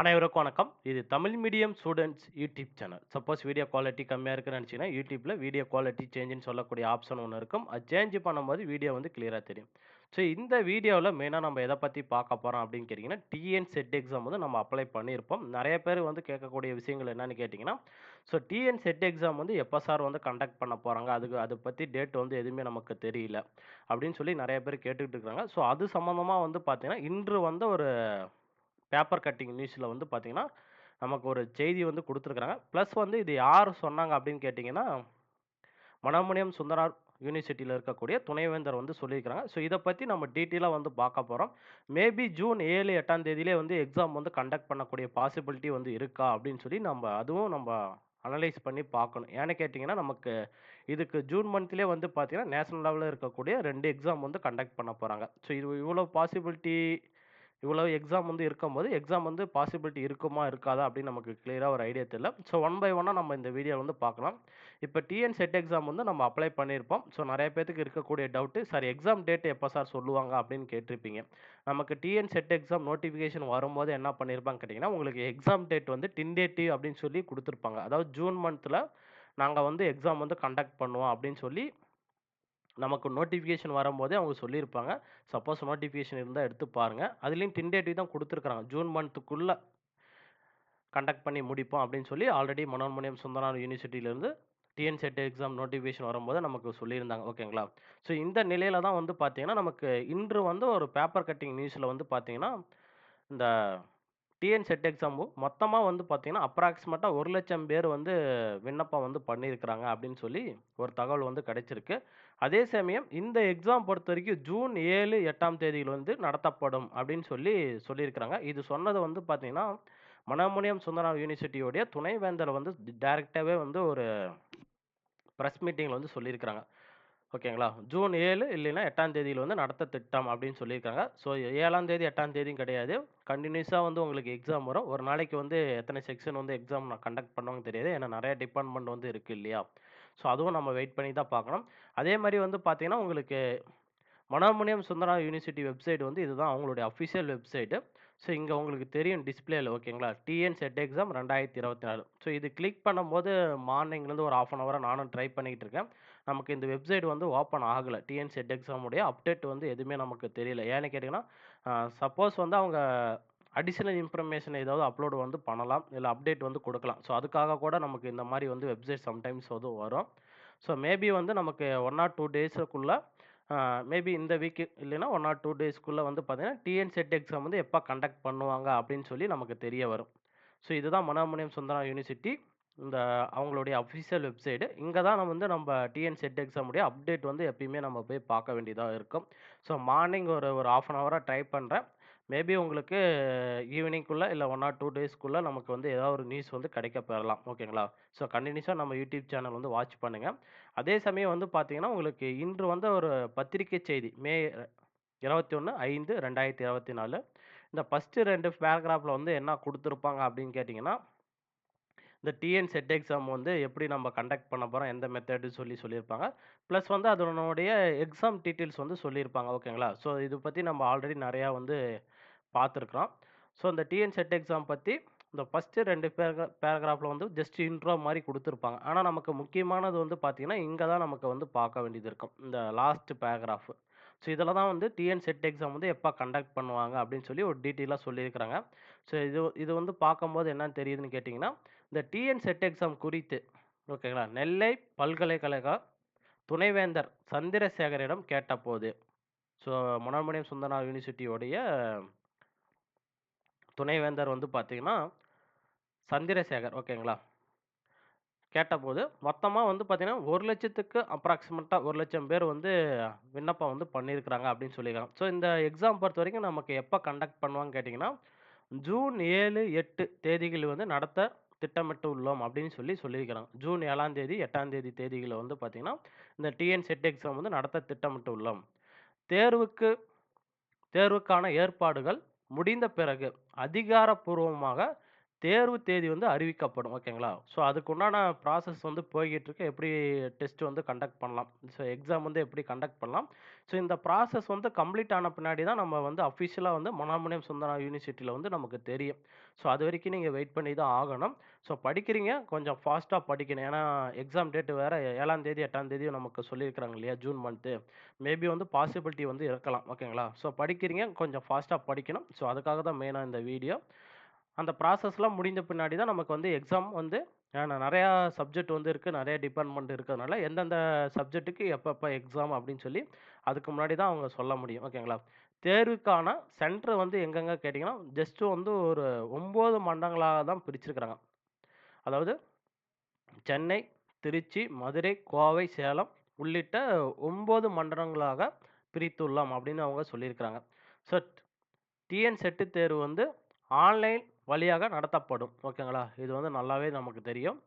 அனைவருக்கும் வணக்கம். இது Tamil medium students YouTube channel. Suppose video quality கம்மியாக இருக்குன்னு நினச்சிங்கன்னா யூடியூப்பில் வீடியோ குவாலிட்டி சேஞ்சுன்னு சொல்லக்கூடிய ஆப்ஷன் ஒன்று இருக்கும். அது சேஞ்ச் பண்ணும்போது வீடியோ வந்து கிளியராக தெரியும். ஸோ இந்த வீடியோவில் மெயினாக நம்ம எதை பற்றி பார்க்க போகிறோம் அப்படின்னு கேட்டிங்கன்னா டிஎன் செட் எக்ஸாம் வந்து நம்ம அப்ளை பண்ணியிருப்போம். நிறைய பேர் வந்து கேட்கக்கூடிய விஷயங்கள் என்னன்னு கேட்டிங்கன்னா ஸோ டிஎன் செட் எக்ஸாம் வந்து எப்போ சார் வந்து கண்டக்ட் பண்ண போகிறாங்க அதுக்கு அதை பற்றி டேட் வந்து எதுவுமே நமக்கு தெரியல அப்படின்னு சொல்லி நிறைய பேர் கேட்டுக்கிட்டு இருக்கிறாங்க ஸோ அது சம்மந்தமாக வந்து பார்த்திங்கன்னா இன்று வந்து ஒரு பேப்பர் கட்டிங் நியூஸில் வந்து பார்த்திங்கன்னா நமக்கு ஒரு செய்தி வந்து கொடுத்துருக்குறாங்க. ப்ளஸ் வந்து இது யார் சொன்னாங்க அப்படின்னு கேட்டிங்கன்னா மனோமணியம் சுந்தரார் யூனிவர்சிட்டியில் இருக்கக்கூடிய துணைவேந்தர் வந்து சொல்லியிருக்கிறாங்க. ஸோ இதை பற்றி நம்ம டீட்டெயிலாக வந்து பார்க்க போகிறோம் மேபி ஜூன் ஏழு எட்டாம் தேதியிலே வந்து எக்ஸாம் வந்து கண்டக்ட் பண்ணக்கூடிய பாசிபிலிட்டி வந்து இருக்கா அப்படின்னு சொல்லி நம்ம அதுவும் நம்ம அனலைஸ் பண்ணி பார்க்கணும். ஏன்னு கேட்டிங்கன்னா நமக்கு இதுக்கு ஜூன் மந்த்லேயே வந்து பார்த்திங்கன்னா நேஷனல் லெவலில் இருக்கக்கூடிய ரெண்டு எக்ஸாம் வந்து கண்டக்ட் பண்ண போகிறாங்க ஸோ இது இவ்வளோ பாசிபிலிட்டி இவ்வளோ எக்ஸாம் வந்து இருக்கும்போது எக்ஸாம் வந்து பாசிபிலிட்டி இருக்குமா இருக்காதா அப்படின்னு நமக்கு கிளியராக ஒரு ஐடியா தெரியல. ஸோ ஒன் பை ஒன்னாக நம்ம இந்த வீடியோ வந்து பார்க்கலாம். இப்போ டிஎன் செட் எக்ஸாம் வந்து நம்ம அப்ளை பண்ணியிருப்போம். ஸோ நிறைய பேத்துக்கு இருக்கக்கூடிய டவுட்டு சார் எக்ஸாம் டேட் எப்போ சார் சொல்லுவாங்க? அப்படின்னு கேட்டிருப்பீங்க. நமக்கு டிஎன் செட் எக்ஸாம் நோட்டிஃபிகேஷன் வரும்போது என்ன பண்ணியிருப்பாங்க கேட்டிங்கன்னா உங்களுக்கு எக்ஸாம் டேட் வந்து டின்டேட்டிவ் அப்படின்னு சொல்லி கொடுத்துருப்பாங்க. அதாவது ஜூன் மந்தில் நாங்கள் வந்து எக்ஸாம் வந்து கண்டக்ட் பண்ணுவோம் அப்படின்னு சொல்லி நமக்கு நோட்டிஃபிகேஷன் வரும்போதே அவங்க சொல்லியிருப்பாங்க. சப்போஸ் நோட்டிஃபிகேஷன் இருந்தால் எடுத்து பாருங்கள் அதுலேயும் டின்டேட்டிவ் தான் கொடுத்துருக்குறாங்க. ஜூன் மந்த்துக்குள்ளே கண்டக்ட் பண்ணி முடிப்போம் அப்படின்னு சொல்லி ஆல்ரெடி மனோன்மணியம் சுந்தரார் யூனிவர்சிட்டியிலேருந்து டிஎன்செட் எக்ஸாம் நோட்டிஃபிகேஷன் வரும்போது நமக்கு சொல்லியிருந்தாங்க. ஓகேங்களா ஸோ இந்த நிலையில தான் வந்து பார்த்திங்கன்னா நமக்கு இன்று வந்து ஒரு பேப்பர் கட்டிங் நியூஸில் வந்து பார்த்தீங்கன்னா இந்த டிஎன் செட் எக்ஸாமும் மொத்தமாக வந்து பார்த்திங்கன்னா அப்ராக்சிமேட்டாக ஒரு லட்சம் பேர் வந்து விண்ணப்பம் வந்து பண்ணியிருக்கிறாங்க அப்படின்னு சொல்லி ஒரு தகவல் வந்து கிடைச்சிருக்கு. அதே சமயம் இந்த எக்ஸாம் பொறுத்த வரைக்கும் ஜூன் ஏழு எட்டாம் தேதியில் வந்து நடத்தப்படும் அப்படின்னு சொல்லி சொல்லியிருக்கிறாங்க. இது சொன்னது வந்து பார்த்திங்கன்னா மனமுனியம் சுந்தரம் யூனிவர்சிட்டியோடைய துணைவேந்தர் வந்து டைரெக்டாகவே வந்து ஒரு ப்ரெஸ் மீட்டிங்கில் வந்து சொல்லியிருக்கிறாங்க. ஓகேங்களா? ஜூன் ஏழு இல்லைன்னா எட்டாம் தேதியில் வந்து நடத்த திட்டம் அப்படின்னு சொல்லியிருக்காங்க. ஸோ ஏழாம் தேதி எட்டாம் தேதியும் கிடையாது. கண்டினியூஸாக வந்து உங்களுக்கு எக்ஸாம் வரும். ஒரு நாளைக்கு வந்து எத்தனை செக்ஷன் வந்து எக்ஸாம் நான் கண்டக்ட் பண்ணுவாங்க தெரியாது. ஏன்னா நிறைய டிபார்ட்மெண்ட் வந்து இருக்குது இல்லையா? ஸோ அதுவும் நம்ம வெயிட் பண்ணி தான் பார்க்கணும். அதே மாதிரி வந்து பார்த்திங்கன்னா உங்களுக்கு மனோமணியம் சுந்தரா யூனிவர்சிட்டி வெப்சைட் வந்து இதுதான் அவங்களுடைய அஃபிஷியல் வெப்சைட்டு ஸோ இங்கே உங்களுக்கு தெரியும் டிஸ்பிளேயில் ஓகேங்களா? டிஎன் செட் எக்ஸாம் ரெண்டாயிரத்தி இருபத்தி நாலு. ஸோ இது கிளிக் பண்ணும்போது மார்னிங்லேருந்து ஒரு ஆஃப் அன் ஹவராக நானும் ட்ரை பண்ணிக்கிட்டு இருக்கேன். நமக்கு இந்த வெப்சைட் வந்து ஓப்பன் ஆகலை. டிஎன்செட் எக்ஸாமுடைய அப்டேட் வந்து எதுவுமே நமக்கு தெரியல. ஏன்னு கேட்டிங்கன்னா சப்போஸ் வந்து அவங்க அடிஷ்னல் இன்ஃபர்மேஷன் ஏதாவது அப்லோடு வந்து பண்ணலாம். இல்லை அப்டேட் வந்து கொடுக்கலாம். ஸோ அதுக்காக கூட நமக்கு இந்த மாதிரி வந்து வெப்சைட் சம்டைம்ஸ் வந்து வரும். ஸோ மேபி வந்து நமக்கு ஒன் ஆர் டூ டேஸுக்குள்ளே மேபி இந்த வீக்கு இல்லைன்னா ஒன் ஆர் டூ டேஸ்க்குள்ளே வந்து பார்த்தீங்கன்னா டிஎன் செட் எக்ஸாம் வந்து எப்போ கண்டக்ட் பண்ணுவாங்க அப்படின்னு சொல்லி நமக்கு தெரிய வரும். ஸோ இதுதான் மனோமணியம் சுந்தரம் யூனிவர்சிட்டி இந்த அவங்களுடைய அஃபிஷியல் வெப்சைடு இங்கே தான் நம்ம வந்து நம்ம டிஎன் செட் எக்ஸாமுடைய அப்டேட் வந்து எப்பயுமே நம்ம போய் பார்க்க வேண்டியதாக இருக்கும். ஸோ மார்னிங் ஒரு ஒரு ஆஃப் அன் ஹவராக ட்ரை பண்ணுறேன் மேபி உங்களுக்கு ஈவினிங்குள்ளே இல்லை ஒன் ஆர் டூ டேஸ்க்குள்ளே நமக்கு வந்து ஏதாவது ஒரு நியூஸ் வந்து கிடைக்க பெறலாம். ஓகேங்களா ஸோ கண்டினியூஸாக நம்ம யூடியூப் சேனல் வந்து வாட்ச் பண்ணுங்கள் அதே சமயம் வந்து பார்த்தீங்கன்னா உங்களுக்கு இன்று வந்து ஒரு பத்திரிகை செய்தி மே இருபத்தி ஒன்று ஐந்து ரெண்டாயிரத்தி இருபத்தி நாலு. இந்த ஃபஸ்ட்டு ரெண்டு பேராகிராஃபில் வந்து என்ன கொடுத்துருப்பாங்க அப்படின்னு கேட்டிங்கன்னா இந்த டிஎன் செட் எக்ஸாம் வந்து எப்படி நம்ம கண்டக்ட் பண்ண போகிறோம் எந்த மெத்தடு சொல்லி சொல்லியிருப்பாங்க. ப்ளஸ் வந்து அதனுடைய எக்ஸாம் டீட்டெயில்ஸ் வந்து சொல்லியிருப்பாங்க ஓகேங்களா? ஸோ இதை பற்றி நம்ம ஆல்ரெடி நிறையா வந்து பார்த்துருக்குறோம். ஸோ இந்த டிஎன் செட் எக்ஸாம் பற்றி இந்த ஃபஸ்ட்டு ரெண்டு பேரா பேராகிராஃபில் வந்து ஜஸ்ட் இன்ட்ரோ மாதிரி கொடுத்துருப்பாங்க. ஆனால் நமக்கு முக்கியமானது வந்து பார்த்திங்கன்னா இங்கே தான் நமக்கு வந்து பார்க்க வேண்டியது இருக்கும். இந்த லாஸ்ட் பேராகிராஃப் ஸோ இதில் தான் வந்து டிஎன் செட் எக்ஸாம் வந்து எப்போ கண்டக்ட் பண்ணுவாங்க அப்படின்னு சொல்லி ஒரு டீட்டெயிலாக சொல்லியிருக்கிறாங்க. ஸோ இது இது வந்து பார்க்கும்போது என்னன்னு தெரியுதுன்னு கேட்டிங்கன்னா இந்த டிஎன் செட் எக்ஸாம் குறித்து ஓகேங்களா நெல்லை பல்கலைக்கழக துணைவேந்தர் சந்திரசேகரிடம் கேட்டபோது ஸோ மனோன்மணியம் சுந்தரா யூனிவர்சிட்டியோடைய துணைவேந்தர் வந்து பார்த்திங்கன்னா சந்திரசேகர் ஓகேங்களா கேட்டபோது மொத்தமாக வந்து பார்த்திங்கன்னா ஒரு லட்சத்துக்கு அப்ராக்சிமேட்டாக ஒரு லட்சம் பேர் வந்து விண்ணப்பம் வந்து பண்ணியிருக்கிறாங்க அப்படின்னு சொல்லியிருக்காங்க. ஸோ இந்த எக்ஸாம் பொறுத்த வரைக்கும் நமக்கு எப்போ கண்டக்ட் பண்ணுவாங்க கேட்டிங்கன்னா ஜூன் ஏழு எட்டு தேதிகள் வந்து நடத்த திட்டமிட்டு உள்ளோம் அப்படின்னு சொல்லி சொல்லியிருக்கிறாங்க. ஜூன் ஏழாம் தேதி எட்டாம் தேதி தேதிகளில் வந்து பார்த்திங்கன்னா இந்த டிஎன் செட் எக்ஸாம் வந்து நடத்த திட்டமிட்டு உள்ளோம். தேர்வுக்கு தேர்வுக்கான ஏற்பாடுகள் முடிந்த பிறகு அதிகாரப்பூர்வமாக தேர்வு தேதி வந்து அறிவிக்கப்படும். ஓகேங்களா? ஸோ அதுக்குண்டான ப்ராசஸ் வந்து போய்கிட்டு இருக்கு. எப்படி டெஸ்ட் வந்து கண்டக்ட் பண்ணலாம். ஸோ எக்ஸாம் வந்து எப்படி கண்டக்ட் பண்ணலாம். ஸோ இந்த ப்ராசஸ் வந்து கம்ப்ளீட் ஆன பின்னாடி தான் நம்ம வந்து அஃபிஷியலாக வந்து மனோன்மணியம் சுந்தரா யூனிவர்சிட்டியில வந்து நமக்கு தெரியும். ஸோ அது வரைக்கும் நீங்கள் வெயிட் பண்ணி தான் ஆகணும். ஸோ படிக்கிறீங்க கொஞ்சம் ஃபாஸ்ட்டாக படிக்கணும். ஏன்னா எக்ஸாம் டேட்டு வேறு ஏழாம் தேதி, எட்டாம் தேதி நமக்கு சொல்லியிருக்கிறாங்க இல்லையா? June month. மேபி வந்து பாசிபிலிட்டி வந்து இருக்கலாம். ஓகேங்களா? ஸோ படிக்கிறீங்க கொஞ்சம் ஃபாஸ்ட்டாக படிக்கணும். ஸோ அதுக்காக தான் மெயினாக இந்த வீடியோ. அந்த ப்ராசஸ்லாம் முடிந்த பின்னாடி தான் நமக்கு வந்து எக்ஸாம் வந்து ஏன்னா நிறையா சப்ஜெக்ட் வந்து இருக்குது நிறைய டிபார்ட்மெண்ட் இருக்கிறதுனால எந்தெந்த சப்ஜெக்ட்டுக்கு எப்பப்போ எக்ஸாம் அப்படின்னு சொல்லி அதுக்கு முன்னாடி தான் அவங்க சொல்ல முடியும். ஓகேங்களா? தேர்வுக்கான சென்டர் வந்து எங்கெங்க கேட்டிங்கன்னா ஜஸ்ட்டு வந்து ஒரு ஒம்பது மண்டங்களாக தான் பிரிச்சிருக்கிறாங்க. அதாவது சென்னை, திருச்சி, மதுரை, கோவை, சேலம் உள்ளிட்ட ஒம்பது மண்டலங்களாக பிரித்துள்ளோம் அப்படின்னு அவங்க சொல்லியிருக்கிறாங்க. ஸோ டிஎன் செட்டு தேர்வு வந்து ஆன்லைன் வழியாக நடத்தப்படும். ஓகேங்களா? இது வந்து நல்லாவே நமக்கு தெரியும்.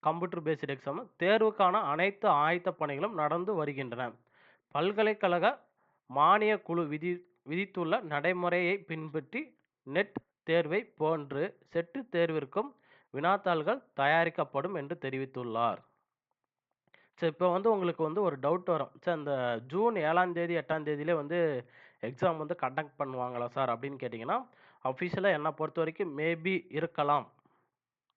Computer based exam. தேர்வுக்கான அனைத்து ஆயத்த பணிகளும் நடந்து வருகின்றன. பல்கலைக்கழக மானியக் குழு விதி விதித்துள்ள நடைமுறையை பின்பற்றி நெட் தேர்வை போன்று செட்டு தேர்விற்கும் வினாத்தாள்கள் தயாரிக்கப்படும் என்று தெரிவித்துள்ளார். சரி இப்போ வந்து உங்களுக்கு வந்து ஒரு டவுட் வரும். சார் இந்த ஜூன் ஏழாம் தேதி, எட்டாம் தேதியிலே வந்து எக்ஸாம் வந்து கண்டக்ட் பண்ணுவாங்களா சார்? அப்படின்னு கேட்டிங்கன்னா ஆஃபீஸலில் என்னை பொறுத்த வரைக்கும் மேபி இருக்கலாம்.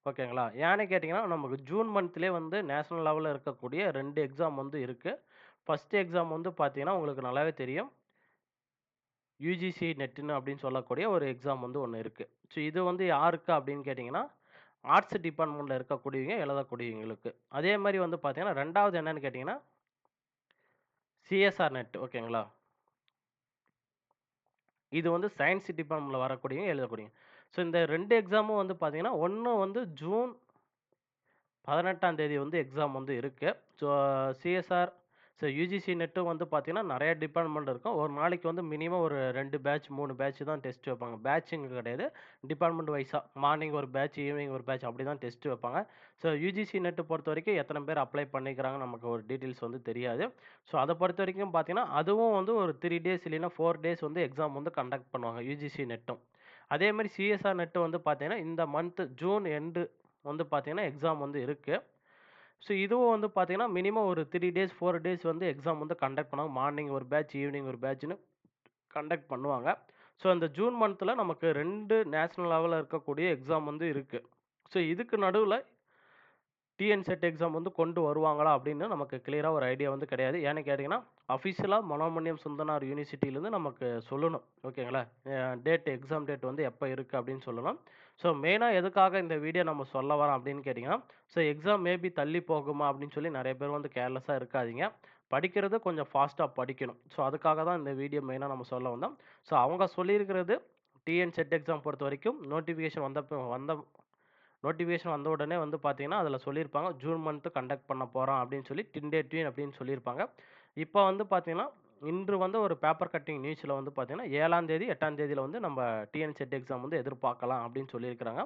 ஓகேங்களா? ஏன்னு கேட்டிங்கன்னா நமக்கு ஜூன் மந்த்லேயே வந்து நேஷனல் லெவலில் இருக்கக்கூடிய ரெண்டு எக்ஸாம் வந்து இருக்குது ஃபஸ்ட்டு எக்ஸாம் வந்து பார்த்திங்கன்னா உங்களுக்கு நல்லாவே தெரியும். யுஜிசி நெட்டுன்னு அப்படின்னு சொல்லக்கூடிய ஒரு எக்ஸாம் வந்து ஒன்று இருக்குது ஸோ இது வந்து யாருக்கு அப்படின்னு கேட்டிங்கன்னா ஆர்ட்ஸ் டிபார்ட்மெண்ட்டில் இருக்கக்கூடியவங்க எழுதக்கூடியவங்களுக்கு. அதே மாதிரி வந்து பார்த்திங்கன்னா ரெண்டாவது என்னன்னு கேட்டிங்கன்னா சிஎஸ்ஆர் நெட் ஓகேங்களா? இது வந்து சயின்ஸ் டிபார்ட்மெண்ட்ல வரக்கூடியவங்க எழுதக்கூடிய ஸோ இந்த ரெண்டு எக்ஸாமும் வந்து பார்த்தீங்கன்னா, ஒன்று வந்து ஜூன் 18ஆம் தேதி வந்து எக்ஸாம் வந்து இருக்குது ஸோ சிஎஸ்ஆர் ஸோ யூஜிசி நெட்டும் வந்து பார்த்தீங்கன்னா, நிறைய டிபார்ட்மெண்ட் இருக்கும். ஒரு நாளைக்கு வந்து மினிமம் ஒரு ரெண்டு பேட்ச், மூணு பேட்ச் தான் டெஸ்ட் வைப்பாங்க. பேட்ச்ங்க கிடையாது. டிபார்ட்மெண்ட் வைஸாக மார்னிங் ஒரு பேட்ச், ஈவினிங் ஒரு பேட்ச் அப்படி தான் டெஸ்ட் வைப்பாங்க. ஸோ யுஜிசி நெட் பொறுத்தவரைக்கும் எத்தனை பேர் அப்ளை பண்ணிக்கிறாங்கன்னு நமக்கு ஒரு டீட்டெயில்ஸ் வந்து தெரியாது. ஸோ அதை பொறுத்த வரைக்கும் பார்த்தீங்கன்னா, அதுவும் வந்து ஒரு த்ரீ டேஸ் இல்லைன்னா ஃபோர் டேஸ் வந்து எக்ஸாம் வந்து கண்டக்ட் பண்ணுவாங்க. யூஜிசி நெட்டும். அதே மாதிரி சிஎஸ்ஆர் நெட்டு வந்து பார்த்தீங்கன்னா, இந்த மந்த் ஜூன் எண்டு வந்து பார்த்தீங்கன்னா, எக்ஸாம் வந்து இருக்குது ஸோ இதுவும் வந்து பார்த்தீங்கன்னா, மினிமம் ஒரு த்ரீ டேஸ், ஃபோர் டேஸ் வந்து எக்ஸாம் வந்து கண்டக்ட் பண்ணுவாங்க. மார்னிங் ஒரு பேட்ச், ஈவினிங் ஒரு பேட்ச்னு கண்டக்ட் பண்ணுவாங்க. ஸோ அந்த ஜூன் மந்தில் நமக்கு ரெண்டு நேஷ்னல் லெவலில் இருக்கக்கூடிய எக்ஸாம் வந்து இருக்குது ஸோ இதுக்கு நடுவில் டிஎன் செட் எக்ஸாம் வந்து கொண்டு வருவாங்களா? அப்படின்னு நமக்கு கிளியராக ஒரு ஐடியா வந்து கிடையாது. ஏன்னு கேட்டிங்கன்னா அஃபிஷியலாக மனோமன்யம் சுந்தனார் யூனிவர்சிட்டியிலேருந்து நமக்கு சொல்லணும். ஓகேங்களா? டேட் எக்ஸாம் டேட் வந்து எப்போ இருக்குது அப்படின்னு சொல்லணும். ஸோ மெயினாக எதுக்காக இந்த வீடியோ நம்ம சொல்ல வரோம் அப்படின்னு கேட்டிங்கன்னா ஸோ எக்ஸாம் மேபி தள்ளி போகுமா அப்படின்னு சொல்லி நிறைய பேர் வந்து கேர்லெஸ்ஸாக இருக்காதீங்க. படிக்கிறது கொஞ்சம் ஃபாஸ்ட்டாக படிக்கணும். ஸோ அதுக்காக தான் இந்த வீடியோ மெயினாக நம்ம சொல்ல வந்தோம். ஸோ அவங்க சொல்லியிருக்கிறது டிஎன் செட் எக்ஸாம் பொறுத்தவரைக்கும் நோட்டிஃபிகேஷன் வந்த வந்த நோட்டிஃபிகேஷன் வந்த உடனே வந்து பார்த்தீங்கன்னா, அதில் சொல்லியிருப்பாங்க. ஜூன் மந்த்து கண்டக்ட் பண்ண போகிறோம் அப்படின்னு சொல்லி டென்டேட்டிவ் அப்படின்னு சொல்லியிருப்பாங்க. இப்போ வந்து பார்த்தீங்கன்னா, இன்று வந்து ஒரு பேப்பர் கட்டிங் நியூஸில் வந்து பார்த்தீங்கன்னா, ஏழாம் தேதி, எட்டாம் தேதியில் வந்து நம்ம டிஎன் செட் எக்ஸாம் வந்து எதிர்பார்க்கலாம் அப்படின்னு சொல்லியிருக்கிறாங்க.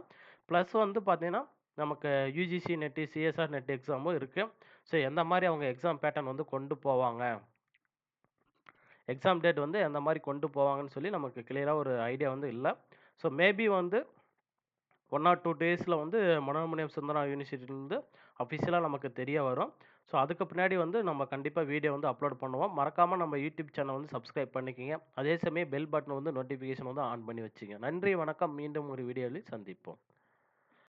ப்ளஸ் வந்து பார்த்தீங்கன்னா, நமக்கு யுஜிசி நெட்டு சிஎஸ்ஆர் நெட் எக்ஸாமும் இருக்குது ஸோ எந்த மாதிரி அவங்க எக்ஸாம் பேட்டர்ன் வந்து கொண்டு போவாங்க. எக்ஸாம் டேட் வந்து எந்த மாதிரி கொண்டு போவாங்கன்னு சொல்லி நமக்கு கிளியராக ஒரு ஐடியா வந்து இல்லை ஸோ மேபி வந்து ஒன் ஆர் டூ டேஸில் வந்து மனோன்மணியம் சுந்தரா யூனிவர்சிட்டிலேருந்து அஃபிஷியலாக நமக்கு தெரிய வரும். ஸோ அதுக்கு பின்னாடி வந்து நம்ம கண்டிப்பாக வீடியோ வந்து அப்லோட் பண்ணுவோம். மறக்காமல் நம்ம யூடியூப் சேனல் வந்து சப்ஸ்கிரைப் பண்ணிக்கங்க. அதே சமயம் பெல் பட்டன் வந்து நோட்டிஃபிகேஷன் வந்து ஆன் பண்ணி வச்சுங்க நன்றி, வணக்கம். மீண்டும் ஒரு வீடியோவில் சந்திப்போம்.